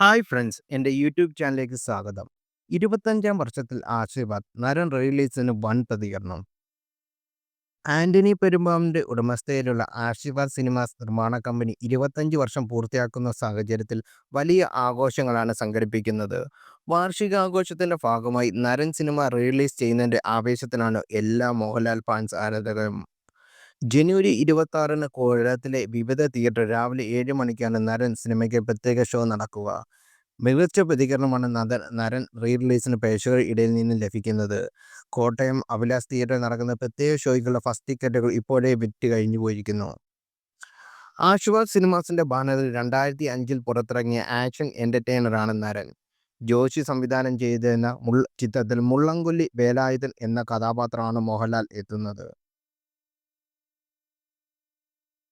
Hi friends എന്റെ YouTube ചാനലിലേക്ക് സ്വാഗതം. ഇരുപത്തഞ്ചാം വർഷത്തിൽ ആശീർവാദ് നരൻ റിലീസിന് വൻ പ്രതികരണം. ആന്റണി പെരുമ്പാവിന്റെ ഉടമസ്ഥയിലുള്ള ആശീർവാദ് സിനിമാസ് നിർമ്മാണ കമ്പനി ഇരുപത്തഞ്ച് വർഷം പൂർത്തിയാക്കുന്ന സാഹചര്യത്തിൽ വലിയ ആഘോഷങ്ങളാണ് സംഘടിപ്പിക്കുന്നത്. വാർഷികാഘോഷത്തിന്റെ ഭാഗമായി നരൻ സിനിമ റിലീസ് ചെയ്യുന്നതിന്റെ ആവേശത്തിലാണ് എല്ലാ മോഹൻലാൽ ഫാൻസ് ആരാധകരും ജനുവരി ഇരുപത്തി ആറിന് കൊല്ലത്തിലെ വിവിധ തിയേറ്റർ രാവിലെ ഏഴ് മണിക്കാണ് നരൻ സിനിമയ്ക്ക് പ്രത്യേക ഷോ നടക്കുക. മികച്ച പ്രതികരണമാണ് നദൻ നരൻ റീ റിലീസിന് പ്രേക്ഷകർ ഇടയിൽ നിന്ന് ലഭിക്കുന്നത്. കോട്ടയം അഭിലാസ് തിയേറ്ററിൽ നടക്കുന്ന പ്രത്യേക ഷോയ്ക്കുള്ള ഫസ്റ്റ് ടിക്കറ്റുകൾ ഇപ്പോഴേ വിറ്റ് കഴിഞ്ഞു പോയിരിക്കുന്നു. ആശുവാസ് സിനിമാസിന്റെ ബാനറിൽ രണ്ടായിരത്തി അഞ്ചിൽ പുറത്തിറങ്ങിയ ആക്ഷൻ എന്റർടൈനറാണ് നരൻ ജോഷി സംവിധാനം ചെയ്തിരുന്ന മുൾ ചിത്രത്തിൽ മുള്ളംകൊല്ലി വേലായുധൻ എന്ന കഥാപാത്രമാണ് മോഹൻലാൽ എത്തുന്നത്.